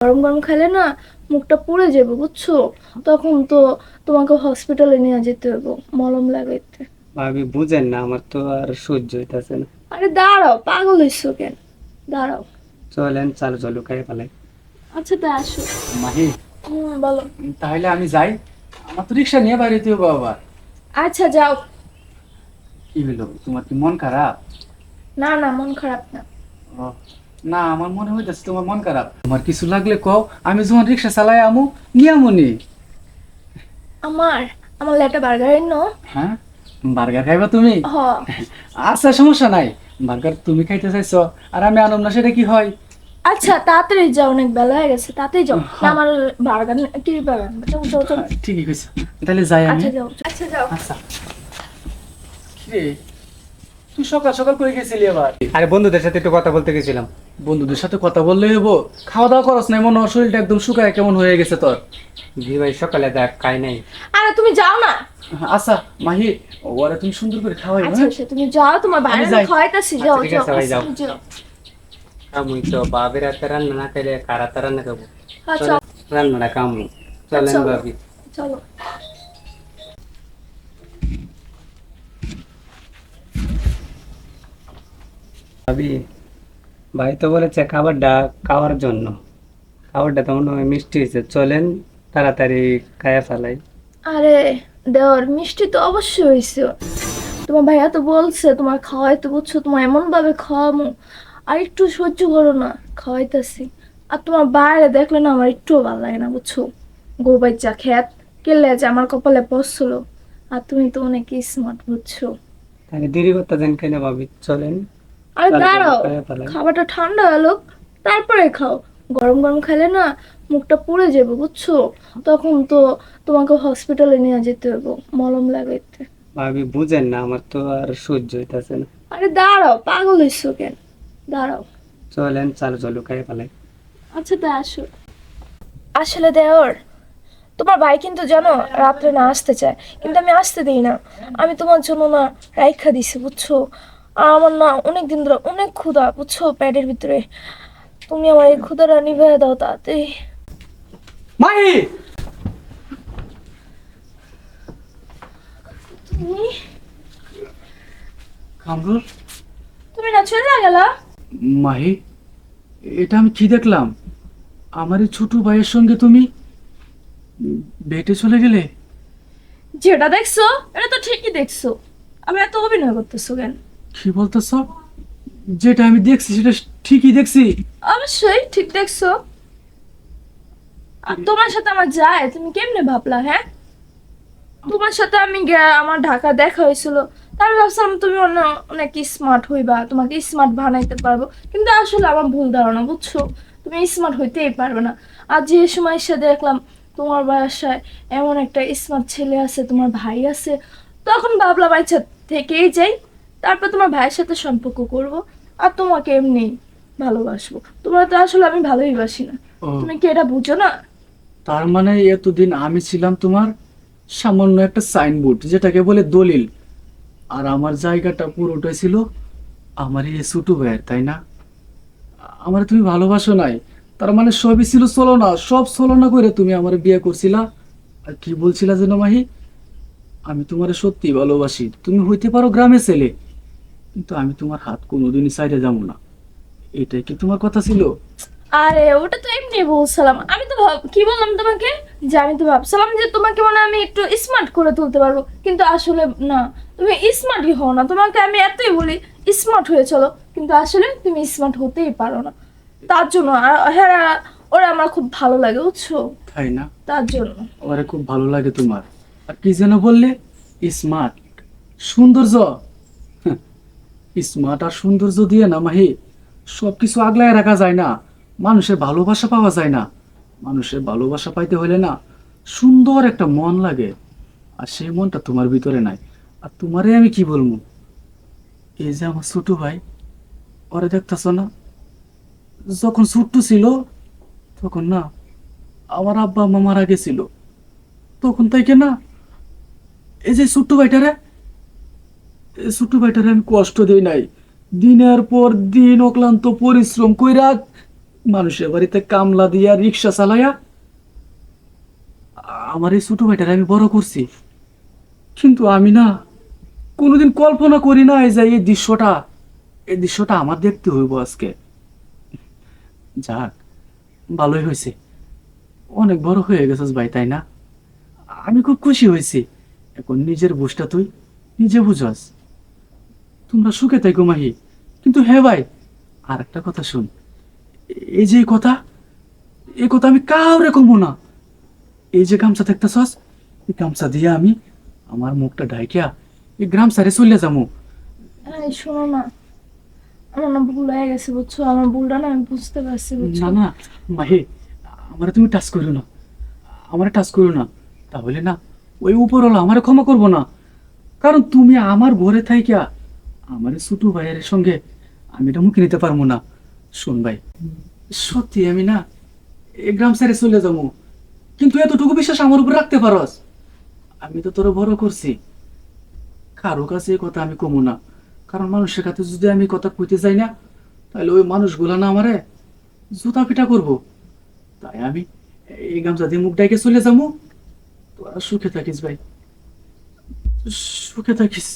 গরম গরম খেলে না মুখটা পুড়ে যাবে বুঝছ? তখন তো তোমাকে হসপিটালে নিয়ে যেতে হবে মলম লাগাইতে। ভাবি বুঝেন না আমার তো আর সহ্য হইতাছে না। আরে দাঁড়াও পাগল হইছো কেন? দাঁড়াও। চলেন চালু চালু খাই ফেলাই আচ্ছা তা আসো। মাহি হুম বলো। তাহলে আমি যাই। আমার তো রিক্সা নিয়ে বাড়িতে হব আবার। আচ্ছা যাও। কি হলো তোমার কি মন খারাপ? না না মন খারাপ না। ও, না আমার মনে হইতেছে তোমার মন খারাপ। তোমার কিছু লাগলে কও আমি যখন রিক্সা চালাই আমু নিয়ে আমুনি আমার? আমার লেটা বার্গার এনো হ্যাঁ? বার্গার খাইবা তুমি? আচ্ছা সমস্যা নাই। বার্গার তুমি খাইতে চাইছো আর আমি আনম না সেটা কি হয়? আচ্ছা তাড়াতাড়ি যাও অনেক বেলা হয়ে গেছে তাড়াতাড়ি যাও। না আমার বার্গার কি বার্গার? ঠিকই কইছো। তাহলে যাই আমি। আচ্ছা যাও আচ্ছা যাও। আচ্ছা। কিরে? তুই সকাল সকাল করে গেছিলি আবার আরে বন্ধুদের সাথে একটু কথা বলতে গেছিলাম। বন্ধুদের সাথে কথা বললে হব খাওয়া দাওয়া করস না মনে শরীরটা একদম শুকায় কেমন হয়ে গেছে তোর। জি ভাই সকালে দেখ খাই নাই। আরে তুমি যাও না। আচ্ছা মাহি ওরা তুমি সুন্দর করে খাওয়াই আচ্ছা আচ্ছা তুমি যাও তোমার বাইরে যাই। খাওয়াইতাছি যাও আচ্ছা, ঠিক যাও আছে, যাও। আচ্ছা, যাও। কামুই তো বাবের হাতে রান্না না খাইলে কার হাতে রান্না খাব? আচ্ছা। রান্নাটা কামু চলেন চলো। ভাবি। চলো। ভাবি ভাই তো বলেছে খাবারটা খাওয়ার জন্য। খাবারটা তো মনে হয় মিষ্টি হয়েছে চলেন তাড়াতাড়ি খায়া ফেলাই। আরে দেওয়ার মিষ্টি তো অবশ্যই হয়েছে। তোমার ভাইয়া তো বলছে তোমার খাওয়াইতে বুঝছ তোমার এমন ভাবে খাওয়ামো। আর একটু সহ্য করো না খাওয়াইতেছি। আর তোমার বাইরে দেখলে না আমার একটুও ভালো লাগে না বুঝছ? গোবাই বাচ্চা খ্যাত কেলে যে আমার কপালে পড়ছিল। আর তুমি তো অনেক স্মার্ট বুঝছ? তাহলে দেরি করতে দেন কেন ভাবি? চলেন। আরে দাঁড়াও খাবারটা ঠান্ডা হলো তারপরে খাও। গরম গরম খেলে না মুখটা পুড়ে যাবে বুঝছ? তখন তো তোমাকে হসপিটালে নিয়ে যেতে হবে মলম লাগাইতে। ভাবি বুঝেন না আমার তো আর সহ্য হইতাছে না। আরে দাঁড়াও পাগল হইছো কেন? দাঁড়াও। চলেন চালু চালু খাই ফেলাই। আচ্ছা তা আসো। আসলে দেওর তোমার ভাই কিন্তু জানো রাত্রে না আসতে চায় কিন্তু আমি আসতে দিই না। আমি তোমার জন্য না রাইখা দিছি বুঝছ? আমার না অনেক দিন ধরে অনেক ক্ষুধা বুঝছ? প্যাডের ভিতরে। তুমি আমার এই ক্ষুধাটা নিভে দাও তাতে। মাহি! তুমি? কামরুল? তুমি না চলে গেলা? মাহি এটা আমি কি দেখলাম? আমার এই ছোট ভাইয়ের সঙ্গে তুমি বেটে চলে গেলে? যেটা দেখছ এটা তো ঠিকই দেখছ। আমি এত অভিনয় করতেছো কেন? কি বলতেছ? যেটা আমি দেখছি, সেটা ঠিকই দেখছি। অবশ্যই, ঠিক দেখছ। আর তোমার সাথে আমার যায়, তুমি কেমনে ভাবলা হ্যাঁ? তোমার সাথে আমি আমার ঢাকা দেখা হয়েছিল। তার ভাবছিলাম তুমি অন্য, অনেক স্মার্ট হইবা, তোমাকে স্মার্ট বানাইতে পারব। কিন্তু আসলে আমার ভুল ধারণা, বুঝছ? তুমি স্মার্ট হইতেই পারবে না। আর যে সময় এসে দেখলাম তোমার বাসায় এমন একটা স্মার্ট ছেলে আছে, তোমার ভাই আছে, তখন ভাবলাম আচ্ছা থেকেই যাই। তারপর তোমার ভাইয়ের সাথে সম্পর্ক করব আর তোমাকে এমনি ভালোবাসবো। তোমার তো আসলে আমি ভালোই বাসি না। তুমি কি এটা বুঝো না? তার মানে এতদিন আমি ছিলাম তোমার সামান্য একটা সাইনবোর্ড যেটাকে বলে দলিল। আর আমার জায়গাটা পুরোটাই ছিল আমার এই ছোটো ভাইয়ের তাই না? আমার তুমি ভালোবাসো নাই। তার মানে সবই ছিল চলো না সব চলো না করে তুমি আমার বিয়ে করছিলা। আর কি বলছিলা যেন মাহি? আমি তোমার সত্যি ভালোবাসি। তুমি হইতে পারো গ্রামে ছেলে। কিন্তু আমি তোমার হাত কোনোদিনই সাইডে যাব না। এটাই কি তোমার কথা ছিল? আরে ওটা তো এমনি বলছিলাম। আমি তো ভাব কি বললাম তোমাকে? যে আমি তো ভাবছিলাম যে তোমাকে মানে আমি একটু স্মার্ট করে তুলতে পারব। কিন্তু আসলে না তুমি স্মার্টই হও না। তোমাকে আমি এতই বলি স্মার্ট হয়ে চলো। কিন্তু আসলে তুমি স্মার্ট হতেই পারো না। তার জন্য আর হ্যাঁ ওরা আমার খুব ভালো লাগে বুঝছ? তাই না? তার জন্য। আমারে খুব ভালো লাগে তোমার। আর কি যেন বললে? স্মার্ট সৌন্দর্য স্মার্ট আর সৌন্দর্য দিয়ে না মাহি সব কিছু আগলায় রাখা যায় না, মানুষের ভালোবাসা পাওয়া যায় না। মানুষের ভালোবাসা পাইতে হলে না সুন্দর একটা মন লাগে। আর সেই মনটা তোমার ভিতরে নাই। আর তোমারে আমি কি বলব? এই যে আমার ছোট ভাই, ওরে দেখতেছ না? যখন ছোট্ট ছিল, তখন না আমার আব্বা আম্মা মারা গেছিল। তখন থেকে না, এই যে ছোট্ট ভাইটারে ছোট্ট ভাইটারে আমি কষ্ট দিই নাই। দিনের পর দিন অক্লান্ত পরিশ্রম কইরা মানুষের বাড়িতে কামলা দিয়া রিক্সা চালাইয়া আমার এই ছোট ভাইটার আমি বড় করছি। কিন্তু আমি না কোনোদিন কল্পনা করি না এই যে এই দৃশ্যটা এই দৃশ্যটা আমার দেখতে হইব আজকে। যাক, ভালোই হয়েছে। অনেক বড় হয়ে গেছিস ভাই, তাই না? আমি খুব খুশি হয়েছি। এখন নিজের বুঝটা তুই নিজে বুঝাস। তোমরা সুখে থাকো মাহি। কিন্তু হ্যাঁ ভাই আর একটা কথা শুন। এই যে কথা এই কথা আমি কাউরে কমবো না। এই যে গামছা দেখতেছস এই গামছা দিয়ে আমি আমার মুখটা ঢাইকিয়া এই গ্রাম সারে চলে যাব শোনো না আমার না ভুল হয়ে গেছে বুঝছ? আমার ভুলটা না আমি বুঝতে পারছি বুঝছ? না না মাহি আমার তুমি টাচ করো না। আমার টাচ করো না। তাহলে না ওই উপরওয়ালা আমার ক্ষমা করব না। কারণ তুমি আমার ঘরে থাইকা আমার ছোট ভাইয়ের সঙ্গে আমি এটা মুখে নিতে পারব না। শোন ভাই, সত্যি আমি না এই গ্রাম সাইডে চলে যাব। কিন্তু এতটুকু বিশ্বাস আমার উপর রাখতে পারস? আমি তো তোরা বড় করছি। কারও কাছে কথা আমি কমু না। কারণ মানুষের কাছে যদি আমি কথা কইতে যাই না, তাহলে ওই মানুষগুলা না আমারে জুতা পিটা করব। তাই আমি এই গামছা দিয়ে মুখ ডাইকে চলে যাব। তোরা সুখে থাকিস ভাই। সুখে থাকিস।